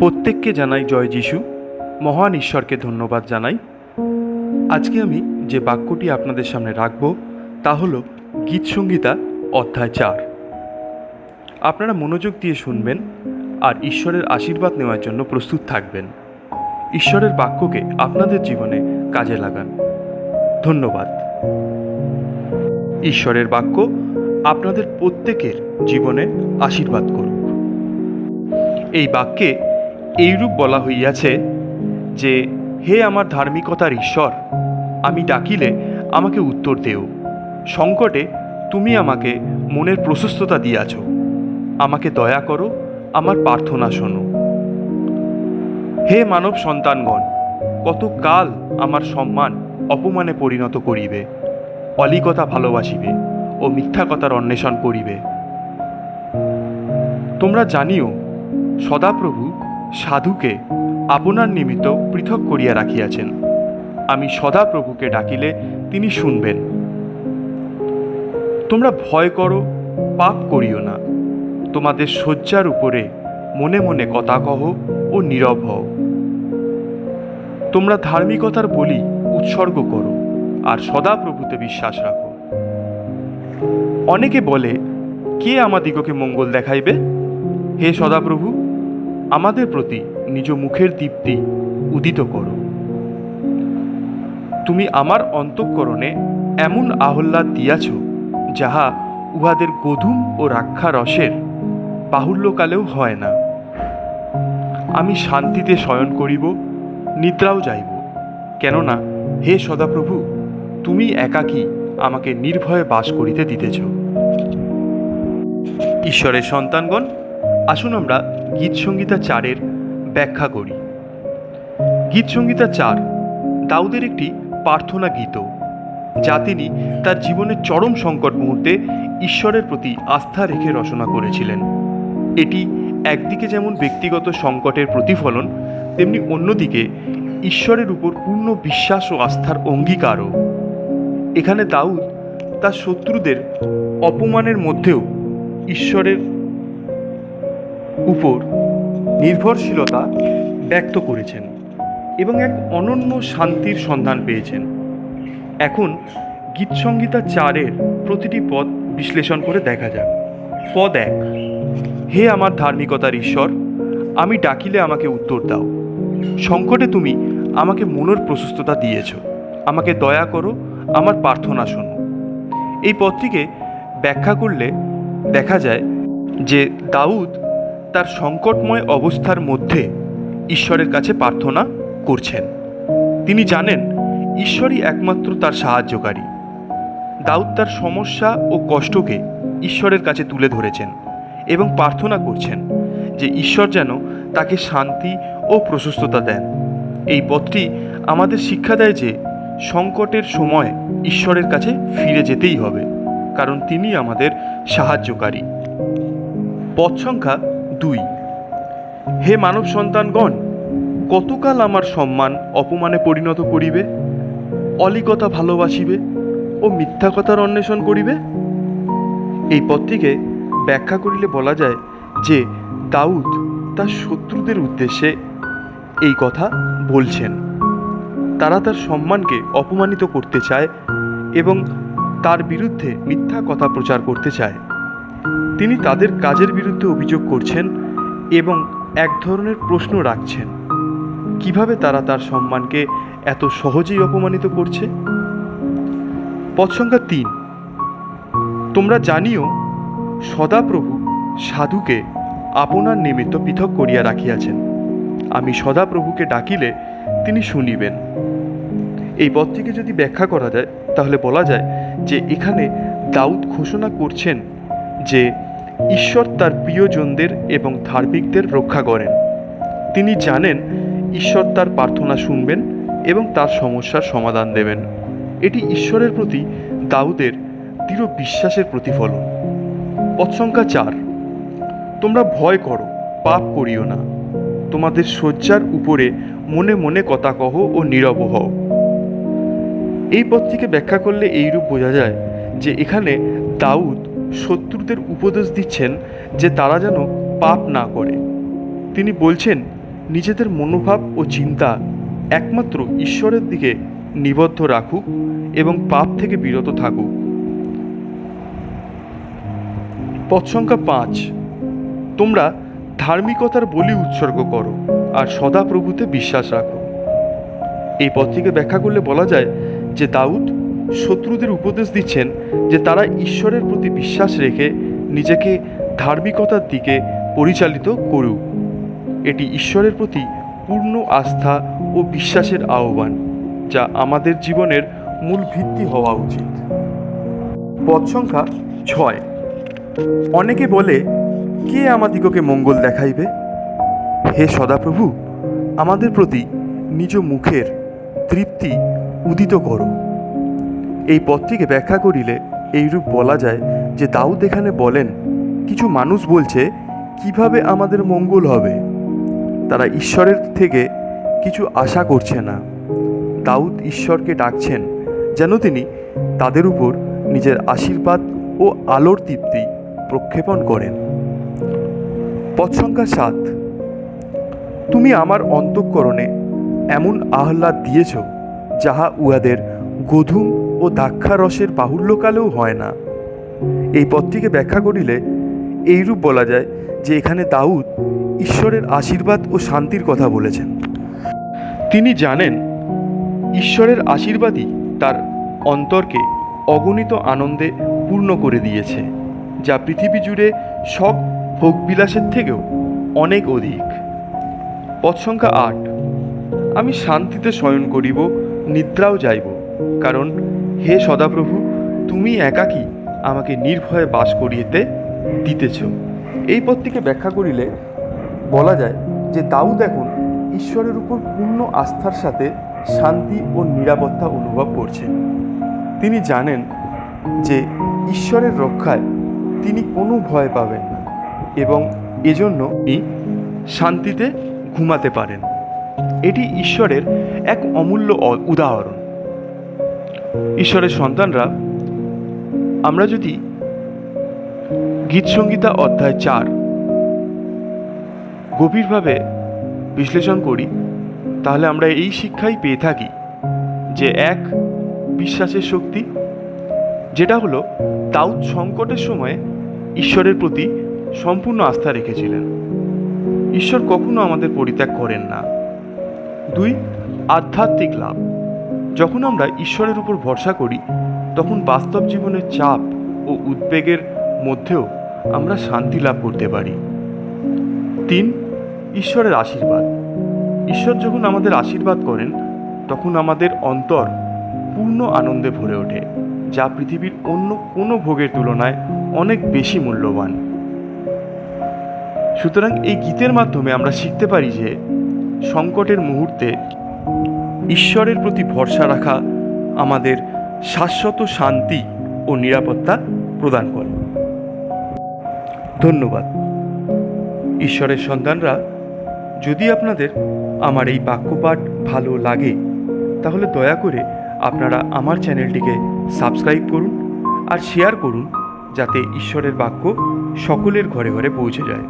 প্রত্যেককে জানাই জয় যিশু। মহান ঈশ্বরকে ধন্যবাদ জানাই। আজকে আমি যে বাক্যটি আপনাদের সামনে রাখব, তা হল গীত সংগীতা অধ্যায় চার। আপনারা মনোযোগ দিয়ে শুনবেন আর ঈশ্বরের আশীর্বাদ নেওয়ার জন্য প্রস্তুত থাকবেন। ঈশ্বরের বাক্যকে আপনাদের জীবনে কাজে লাগান। ধন্যবাদ। ঈশ্বরের বাক্য আপনাদের প্রত্যেকের জীবনে আশীর্বাদ করুক। এই বাক্যে এইরূপ বলা হইয়াছে যে, হে আমার ধার্মিকতার ঈশ্বর, আমি ডাকিলে আমাকে উত্তর দেও। সংকটে তুমি আমাকে মনের প্রশস্ততা দিয়াছ। আমাকে দয়া করো, আমার প্রার্থনা শোনো। হে মানব সন্তানগণ কত কাল আমার সম্মান অপমানে পরিণত করিবে, অলিকতা ভালোবাসিবে ও মিথ্যা কথার অন্বেষণ করিবে। তোমরা জানিও, সদাপ্রভু সাধুকে আপনার নিমিত্ত পৃথক করিয়া রাখিয়াছেন। আমি সদা প্রভুকে ডাকিলে তিনি শুনবেন। তোমরা ভয় করো, পাপ করিও না। তোমাদের শয্যার উপরে মনে মনে কথা কহ ও নীরব হও। তোমরা ধার্মিকতার বলি উৎসর্গ করো আর সদা প্রভুতে বিশ্বাস রাখো। অনেকে বলে, কে আমাদিগকে মঙ্গল দেখাইবে? হে সদাপ্রভু আমাদের প্রতি নিজ মুখের দীপ্তি উদিত করো। তুমি আমার অন্তঃকরণে এমন আহ্লাদ দিয়াছ, যাহা উহাদের গধুম ও রাক্ষা রসের বাহুল্যকালেও হয় না। আমি শান্তিতে শয়ন করিব, নিদ্রাও যাইব। কেননা, হে সদাপ্রভু, তুমি একাকী আমাকে নির্ভয়ে বাস করিতে দিতেছ। ঈশ্বরের সন্তানগণ আসুন আমরা গীত সংগীতা চারের ব্যাখ্যা করি। গীত সংগীতা চার দাউদের একটি প্রার্থনা গীত, যা তিনি তার জীবনের চরম সংকট মুহূর্তে ঈশ্বরের প্রতি আস্থা রেখে রচনা করেছিলেন। এটি একদিকে যেমন ব্যক্তিগত সংকটের প্রতিফলন, তেমনি অন্যদিকে ঈশ্বরের উপর পূর্ণ বিশ্বাস ও আস্থার অঙ্গীকারও। এখানে দাউদ তার শত্রুদের অপমানের মধ্যেও ঈশ্বরের উপর নির্ভরশীলতা ব্যক্ত করেছেন এবং এক অনন্য শান্তির সন্ধান পেয়েছেন। এখন গীতসংগীতা চারের প্রতিটি পদ বিশ্লেষণ করে দেখা যাক। পদ এক, হে আমার ধার্মিকতার ঈশ্বর, আমি ডাকিলে আমাকে উত্তর দাও। সংকটে তুমি আমাকে মনের প্রশস্ততা দিয়েছ। আমাকে দয়া করো, আমার প্রার্থনা শোনো। এই পদটিকে ব্যাখ্যা করলে দেখা যায় যে দাউদ তার সংকটময় অবস্থার মধ্যে ঈশ্বরের কাছে প্রার্থনা করছেন। তিনি জানেন, ঈশ্বরই একমাত্র তার সাহায্যকারী। দাউদ তার সমস্যা ও কষ্টকে ঈশ্বরের কাছে তুলে ধরেছেন এবং প্রার্থনা করছেন যে ঈশ্বর যেন তাকে শান্তি ও প্রশস্ততা দেন। এই পথটি আমাদের শিক্ষা দেয় যে সংকটের সময় ঈশ্বরের কাছে ফিরে যেতেই হবে, কারণ তিনি আমাদের সাহায্যকারী। পথ সংখ্যা দুই। হে মানব সন্তানগণ, কতকাল আমার সম্মান অপমানে পরিণত করিবে অলিকতা ভালোবাসিবে ও মিথ্যা কথার অন্বেষণ করিবে? এই পথটিকে ব্যাখ্যা করিলে বলা যায় যে দাউদ তার শত্রুদের উদ্দেশ্যে এই কথা বলছেন। তারা তার সম্মানকে অপমানিত করতে চায় এবং তার বিরুদ্ধে মিথ্যা কথা প্রচার করতে চায়। তিনি তাদের কাজের বিরুদ্ধে অভিযোগ করছেন এবং এক ধরনের প্রশ্ন রাখছেন। কীভাবে তারা তার সম্মানকে এত সহজেই অপমানিত করছে? পদ সংখ্যা তিন। তোমরা জানিও, সদাপ্রভু সাধুকে আপনার নিমিত্ত পৃথক করিয়া রাখিয়াছেন। আমি সদাপ্রভুকে ডাকিলে তিনি শুনিবেন। এই পদটিকে যদি ব্যাখ্যা করা যায়, তাহলে বলা যায় যে এখানে দাউদ ঘোষণা করছেন যে ঈশ্বর তার প্রিয়জনদের এবং ধার্মিকদের রক্ষা করেন। তিনি জানেন ঈশ্বর তার প্রার্থনা শুনবেন এবং তার সমস্যার সমাধান দেবেন। এটি ঈশ্বরের প্রতি দাউদের দৃঢ় বিশ্বাসের প্রতিফলন। পদ সংখ্যা চার, তোমরা ভয় করো, পাপ করিও না। তোমাদের শয্যার উপরে মনে মনে কথা কহ ও নীরব হও। এই পথটিকে ব্যাখ্যা করলে এইরূপ বোঝা যায় যে এখানে দাউদ শত্রুদের উপদেশ দিচ্ছেন যে তারা যেন পাপ না করে। তিনি বলছেন, নিজেদের মনোভাব ও চিন্তা একমাত্র ঈশ্বরের দিকে নিবদ্ধ রাখুক এবং পাপ থেকে বিরত থাকুক। পথ সংখ্যা পাঁচ, তোমরা ধার্মিকতার বলি উৎসর্গ করো আর সদা প্রভুতে বিশ্বাস রাখো। এই পথটিকে ব্যাখ্যা করলে বলা যায় যে দাউদ শত্রুদের উপদেশ দিচ্ছেন যে তারা ঈশ্বরের প্রতি বিশ্বাস রেখে নিজেকে ধার্মিকতার দিকে পরিচালিত করুক। এটি ঈশ্বরের প্রতি পূর্ণ আস্থা ও বিশ্বাসের আহ্বান, যা আমাদের জীবনের মূল ভিত্তি হওয়া উচিত। পদ সংখ্যা ছয়। অনেকে বলে, কে আমাদিগকে মঙ্গল দেখাইবে? হে সদাপ্রভু, আমাদের প্রতি নিজ মুখের তৃপ্তি উদিত করো। এই পথটিকে ব্যাখ্যা করিলে এইরূপ বলা যায় যে দাউদ এখানে বলেন, কিছু মানুষ বলছে, কীভাবে আমাদের মঙ্গল হবে? তারা ঈশ্বরের থেকে কিছু আশা করছে না। দাউদ ঈশ্বরকে ডাকছেন, যেন তিনি তাদের উপর নিজের আশীর্বাদ ও আলোর তৃপ্তি প্রক্ষেপণ করেন। পথ সংখ্যা সাত, তুমি আমার অন্তঃকরণে এমন আহ্লাদ দিয়েছ, যাহা উহাদের গধুম ও দ্রাক্ষারসের বাহুল্যকালেও হয় না। এই পথটিকে ব্যাখ্যা করিলে এইরূপ বলা যায় যে এখানে দাউদ ঈশ্বরের আশীর্বাদ ও শান্তির কথা বলেছেন। তিনি জানেন ঈশ্বরের আশীর্বাদই তার অন্তরকে অগণিত আনন্দে পূর্ণ করে দিয়েছে, যা পৃথিবী জুড়ে সব ভোগবিলাসের থেকেও অনেক অধিক। পথ সংখ্যা আট, আমি শান্তিতে শয়ন করিব, নিদ্রাও যাইব, কারণ হে সদাপ্রভু, তুমি একাকী আমাকে নির্ভয়ে বাস করিতে দিতেছ। এই পথটিকে ব্যাখ্যা করিলে বলা যায় যে দাউদ এখন ঈশ্বরের উপর পূর্ণ আস্থার সাথে শান্তি ও নিরাপত্তা অনুভব করছেন তিনি জানেন যে ঈশ্বরের রক্ষায় তিনি কোনো ভয় পাবেন না এবং এজন্য শান্তিতে ঘুমাতে পারেন। এটি ঈশ্বরের এক অমূল্য উদাহরণ। ঈশ্বরের সন্তানরা, আমরা যদি গীতসংগীতা অধ্যায় চার গভীরভাবে বিশ্লেষণ করি, তাহলে আমরা এই শিক্ষাই পেয়ে থাকি যে এক বিশ্বাসের শক্তি, যেটা হলো দাউদ সংকটের সময়ে ঈশ্বরের প্রতি সম্পূর্ণ আস্থা রেখেছিলেন। ঈশ্বর কখনো আমাদের পরিত্যাগ করেন না। দুই, আধ্যাত্মিক লাভ। যখন আমরা ঈশ্বরের উপর ভরসা করি, তখন বাস্তব জীবনের চাপ ও উদ্বেগের মধ্যেও আমরা শান্তি লাভ করতে পারি। তিন, ঈশ্বরের আশীর্বাদ। ঈশ্বর যখন আমাদের আশীর্বাদ করেন, তখন আমাদের অন্তর পূর্ণ আনন্দে ভরে ওঠে, যা পৃথিবীর অন্য কোনো ভোগের তুলনায় অনেক বেশি মূল্যবান। সুতরাং এই গীতের মাধ্যমে আমরা শিখতে পারি যে, সংকটের মুহূর্তে ঈশ্বরের প্রতি ভরসা রাখা আমাদের শাশ্বত শান্তি ও নিরাপত্তা প্রদান করে। ধন্যবাদ। ঈশ্বরের সন্তানরা, যদি আপনাদের আমার এই বাক্যপাঠ ভালো লাগে, তাহলে দয়া করে আপনারা আমার চ্যানেলটিকে সাবস্ক্রাইব করুন আর শেয়ার করুন যাতে ঈশ্বরের বাক্য সকলের ঘরে ঘরে পৌঁছে যায়।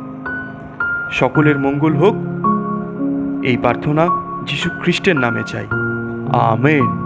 সকলের মঙ্গল হোক। এই প্রার্থনা যীশু খ্রিস্টের নামে চাই। আমেন।